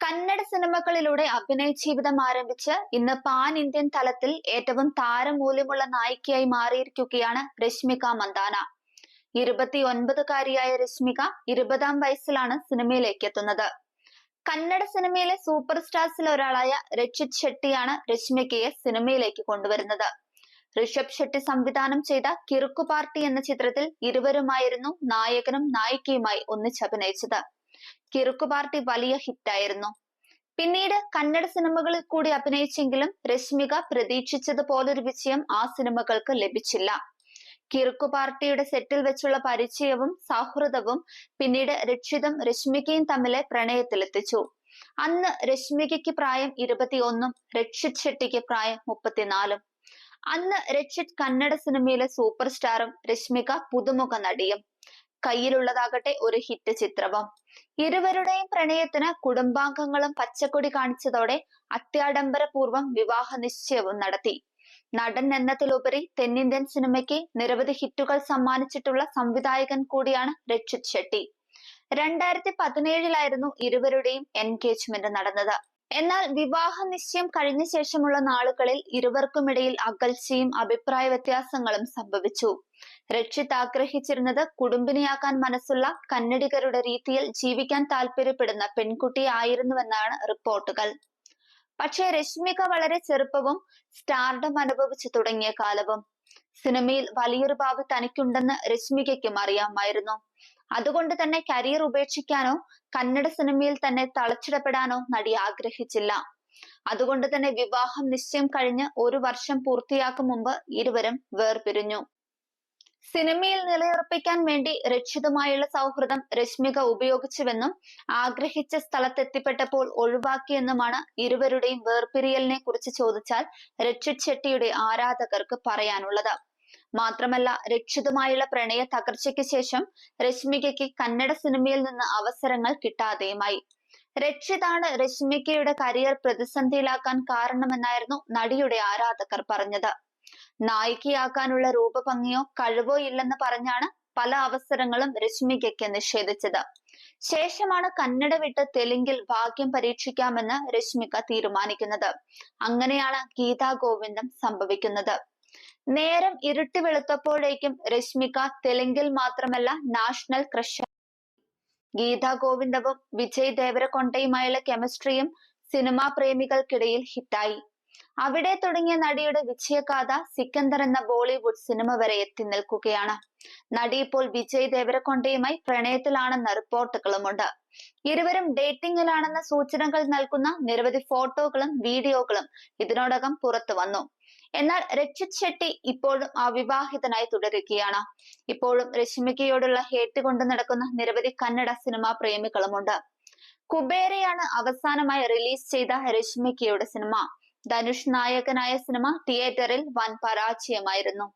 കന്നഡ സിനിമകളിലൂടെ അഭിനയ ജീവിതം ആരംഭിച്ച് ഇന്ന് പാൻ ഇന്ത്യൻ തലത്തിൽ ഏറ്റവും താരമൂല്യമുള്ള നായികയായി മാറിയിരിക്കുകയാണ് രശ്മിക മന്ദാന. ഇരുപത്തി ഒൻപതുകാരിയായ രശ്മിക ഇരുപതാം വയസ്സിലാണ് സിനിമയിലേക്ക് എത്തുന്നത്. കന്നഡ സിനിമയിലെ സൂപ്പർ സ്റ്റാർസിൽ ഒരാളായ രക്ഷിത് ഷെട്ടിയാണ് രശ്മികയെ സിനിമയിലേക്ക് കൊണ്ടുവരുന്നത്. ഋഷഭ് ഷെട്ടി സംവിധാനം ചെയ്ത കിറുക്കു പാർട്ടി എന്ന ചിത്രത്തിൽ ഇരുവരുമായിരുന്നു നായകനും നായികയുമായി ഒന്നിച്ചഭിനയിച്ചത്. കിറുക്കു പാർട്ടി വലിയ ഹിറ്റായിരുന്നു പിന്നീട് കന്നഡ സിനിമകളിൽ കൂടി അഭിനയിച്ചെങ്കിലും രശ്മിക പ്രതീക്ഷിച്ചതുപോലൊരു വിജയം ആ സിനിമകൾക്ക് ലഭിച്ചില്ല. കിറുക്കു പാർട്ടിയുടെ സെറ്റിൽ വെച്ചുള്ള പരിചയവും സൗഹൃദവും പിന്നീട് രക്ഷിതം രശ്മികയും തമ്മിലെ പ്രണയത്തിലെത്തിച്ചു. അന്ന് രശ്മികയ്ക്ക് പ്രായം ഇരുപത്തിയൊന്നും രക്ഷിത് ഷെട്ടിക്ക് പ്രായം മുപ്പത്തിനാലും. അന്ന് രക്ഷിത് കന്നഡ സിനിമയിലെ സൂപ്പർ സ്റ്റാറും രശ്മിക പുതുമുഖ നടിയും. കയ്യിലുള്ളതാകട്ടെ ഒരു ഹിറ്റ് ചിത്രവും. ഇരുവരുടെയും പ്രണയത്തിന് കുടുംബാംഗങ്ങളും പച്ചക്കൊടി കാണിച്ചതോടെ അത്യാഡംബരപൂർവം വിവാഹ നിശ്ചയവും നടത്തി. നടൻ എന്നതിലുപരി തെന്നിന്ത്യൻ സിനിമയ്ക്ക് നിരവധി ഹിറ്റുകൾ സമ്മാനിച്ചിട്ടുള്ള സംവിധായകൻ കൂടിയാണ് രക്ഷിത് ഷെട്ടി. രണ്ടായിരത്തി പതിനേഴിലായിരുന്നു ഇരുവരുടെയും എൻഗേജ്മെന്റ് നടന്നത്. എന്നാൽ വിവാഹ നിശ്ചയം കഴിഞ്ഞ ശേഷമുള്ള നാളുകളിൽ ഇരുവർക്കുമിടയിൽ അകൽച്ചയും അഭിപ്രായ വ്യത്യാസങ്ങളും സംഭവിച്ചു. രക്ഷിത് ആഗ്രഹിച്ചിരുന്നത് കുടുംബിനിയാക്കാൻ മനസ്സുള്ള കന്നഡികരുടെ രീതിയിൽ ജീവിക്കാൻ താല്പര്യപ്പെടുന്ന പെൺകുട്ടിയായിരുന്നുവെന്നാണ് റിപ്പോർട്ടുകൾ. പക്ഷേ രശ്മിക വളരെ ചെറുപ്പവും സ്റ്റാർഡം അനുഭവിച്ചു തുടങ്ങിയ കാലവും. സിനിമയിൽ വലിയൊരു ഭാവി തനിക്കുണ്ടെന്ന് രശ്മികയ്ക്കും അറിയാമായിരുന്നു. അതുകൊണ്ട് തന്നെ കരിയർ ഉപേക്ഷിക്കാനോ കന്നഡ സിനിമയിൽ തന്നെ തളച്ചിടപ്പെടാനോ നടി ആഗ്രഹിച്ചില്ല. അതുകൊണ്ട് തന്നെ വിവാഹം നിശ്ചയം കഴിഞ്ഞ് ഒരു വർഷം പൂർത്തിയാക്കും മുമ്പ് ഇരുവരും വേർപിരിഞ്ഞു. സിനിമയിൽ നിലയുറപ്പിക്കാൻ വേണ്ടി രക്ഷിതമായുള്ള സൗഹൃദം രശ്മിക ഉപയോഗിച്ചുവെന്നും ആഗ്രഹിച്ച സ്ഥലത്തെത്തിപ്പെട്ടപ്പോൾ ഒഴിവാക്കിയെന്നുമാണ് ഇരുവരുടെയും വേർപിരിയലിനെ കുറിച്ച് ചോദിച്ചാൽ രക്ഷിത് ഷെട്ടിയുടെ ആരാധകർക്ക് പറയാനുള്ളത്. മാത്രമല്ല രക്ഷിതമായുള്ള പ്രണയ തകർച്ചയ്ക്ക് ശേഷം രശ്മികയ്ക്ക് കന്നഡ സിനിമയിൽ നിന്ന് അവസരങ്ങൾ കിട്ടാതെയുമായി. രക്ഷിതാണ് രശ്മികയുടെ കരിയർ പ്രതിസന്ധിയിലാക്കാൻ കാരണമെന്നായിരുന്നു നടിയുടെ ആരാധകർ പറഞ്ഞത്. നായികയാക്കാനുള്ള രൂപഭംഗിയോ കഴിവോ ഇല്ലെന്ന് പറഞ്ഞാണ് പല അവസരങ്ങളും രശ്മികയ്ക്ക് നിഷേധിച്ചത്. ശേഷമാണ് കന്നഡ വിട്ട് തെലുങ്കിൽ ഭാഗ്യം പരീക്ഷിക്കാമെന്ന് രശ്മിക തീരുമാനിക്കുന്നത്. അങ്ങനെയാണ് ഗീതാ ഗോവിന്ദം സംഭവിക്കുന്നത്. നേരം ഇരുട്ട് വെളുത്തപ്പോഴേക്കും രശ്മിക തെലുങ്കിൽ മാത്രമല്ല നാഷണൽ ക്രഷ. ഗീതാ ഗോവിന്ദവും വിജയ് ദേവരകൊണ്ടയുമായുള്ള കെമിസ്ട്രിയും സിനിമാ പ്രേമികൾക്കിടയിൽ ഹിറ്റായി. അവിടെ തുടങ്ങിയ നടിയുടെ വിജയഗാഥ സിക്കന്ദർ എന്ന ബോളിവുഡ് സിനിമ വരെ എത്തി നിൽക്കുകയാണ്. നടി ഇപ്പോൾ വിജയ് ദേവരക്കൊണ്ടയുമായി പ്രണയത്തിലാണെന്ന റിപ്പോർട്ടുകളുമുണ്ട്. ഇരുവരും ഡേറ്റിംഗിലാണെന്ന സൂചനകൾ നൽകുന്ന നിരവധി ഫോട്ടോകളും വീഡിയോകളും ഇതിനോടകം പുറത്തു വന്നു. എന്നാൽ രക്ഷിത് ഷെട്ടി ഇപ്പോഴും അവിവാഹിതനായി തുടരുകയാണ്. ഇപ്പോഴും രശ്മികയോടുള്ള ഹേറ്റ് കൊണ്ട് നടക്കുന്ന നിരവധി കന്നഡ സിനിമാ പ്രേമികളുമുണ്ട്. കുബേരയാണ് അവസാനമായി റിലീസ് ചെയ്ത രശ്മികയുടെ സിനിമ. ധനുഷ് നായകനായ സിനിമ തിയേറ്ററിൽ വൻ പരാജയമായിരുന്നു.